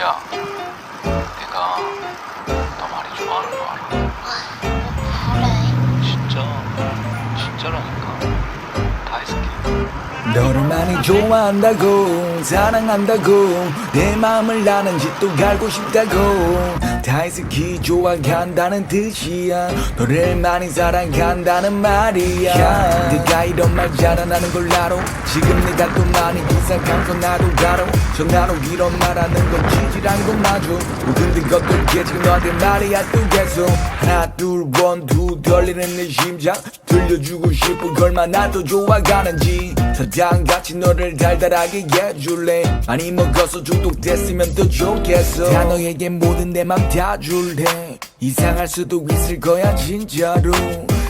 야, 내가 너 많이 좋아하는 거 알아? 그래. 진짜, 진짜라니까. 다이스키. 너를 많이 좋아한다고 사랑한다고 내 마음을 나는지 또 갈고 싶다고 다이스키 좋아한다는 뜻이야. 너를 많이 사랑한다는 말이야. 내가 이런 말 잘안하는 걸 알아. 지금 내가 또 많이 이상한 건 나도 알아. 전화로 이런 말하는 건 지지란 건뭐 근데 어떻게 지금 너한테 말이야 또 계속. 하나 둘원두 떨리는 내 심장. 들려주고 싶은 걸만 더 좋아가는지. 사탕같이 너를 달달하게 해줄래? 많이 먹어서 중독됐으면 더 좋겠어. 다 너에게 모든 내맘 다 줄래? 이상할 수도 있을 거야 진짜로.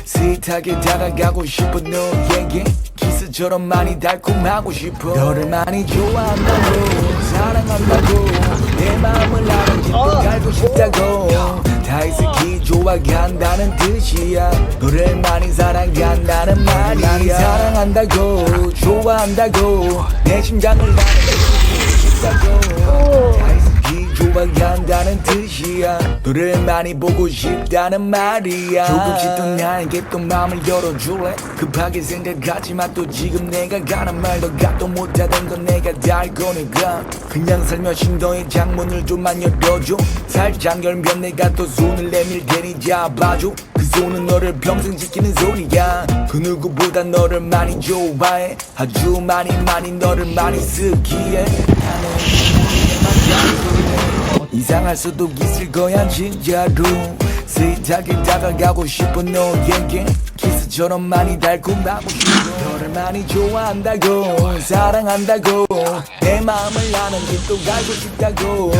스윗하게 다가가고 싶어 너에게 키스처럼 많이 달콤하고 싶어. 너를 많이 좋아한다고 사랑한다고. 내 마음을 아는지 또 알고 싶다고. 다이스키 좋아한다는 뜻이야. 너를 많이 사랑한다는 말이야. 많이 사랑한다고. 좋아한다고. 내 심장을 나는 싶다고 다 좋아한다는 뜻이야. 너를 많이 보고 싶다는 말이야. 조금씩 더 나에게 또 마음을 열어줄래? 급하게 생각하지만 또 지금 내가 가는 말 너가 또 못하던 건 내가 다 알 거니까. 그냥 살며시 너의 장문을 좀만 열어줘. 살짝 열면 내가 또 손을 내밀 테니 잡아줘. 그 손은 너를 평생 지키는 손이야. 그 누구보다 너를 많이 좋아해. 아주 많이 많이 너를 많이 쓰기에 나는 이상할 수도 있을 거야 진짜로. 스윗하게 다가가고 싶어 너에게 키스처럼 많이 달콤하고 싶어. 너를 많이 좋아한다고 사랑한다고 내 마음을 아는지 또 알고 싶다고.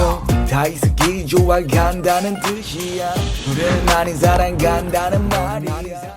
다이스키 좋아한다는 뜻이야. 너를 많이 사랑한다는 말이야